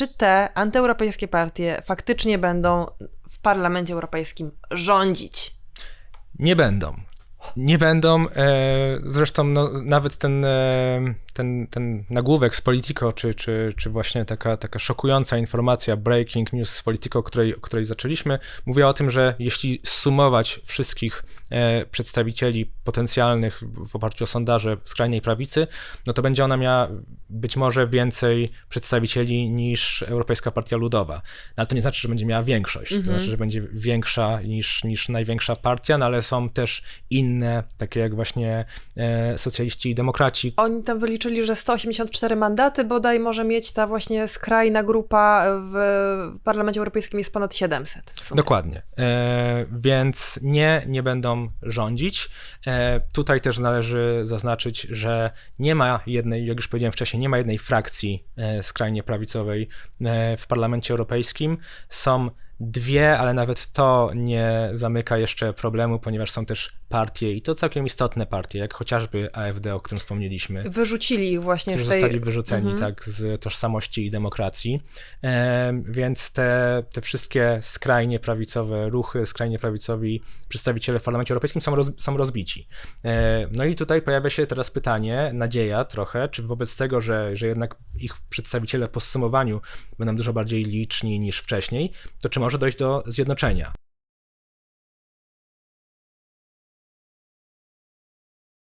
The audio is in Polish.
czy te antyeuropejskie partie faktycznie będą w Parlamencie Europejskim rządzić? Nie będą. Nie będą. E, zresztą no, nawet ten, e, ten, ten nagłówek z Politico, czy, czy, czy właśnie taka, taka szokująca informacja, breaking news z Politico, o której, o której zaczęliśmy, mówiła o tym, że jeśli sumować wszystkich e, przedstawicieli potencjalnych w, oparciu o sondaże skrajnej prawicy, no to będzie ona miała być może więcej przedstawicieli niż Europejska Partia Ludowa. No, ale to nie znaczy, że będzie miała większość. To znaczy, że będzie większa niż, niż największa partia, no ale są też inne, takie jak właśnie e, socjaliści i demokraci, Oni tam wyliczyli, że 184 mandaty bodaj może mieć ta właśnie skrajna grupa w Parlamencie Europejskim jest ponad 700. W sumie. Dokładnie. E, więc nie, nie będą rządzić. E, tutaj też należy zaznaczyć, że nie ma jednej, jak już powiedziałem wcześniej, nie ma jednej frakcji e, skrajnie prawicowej e, w Parlamencie Europejskim. Są dwie, ale nawet to nie zamyka jeszcze problemu, ponieważ są też partie i to całkiem istotne partie, jak chociażby AfD, o którym wspomnieliśmy. Wyrzucili ich właśnie którzy z tej... zostali wyrzuceni tak z tożsamości i demokracji. Em, więc te, te wszystkie skrajnie prawicowe ruchy, skrajnie prawicowi przedstawiciele w Parlamencie Europejskim są, roz, są rozbici. E, no i tutaj pojawia się teraz pytanie, nadzieja trochę, czy wobec tego, że, że jednak ich przedstawiciele po zsumowaniu będą dużo bardziej liczni niż wcześniej, to czy może dojść do zjednoczenia?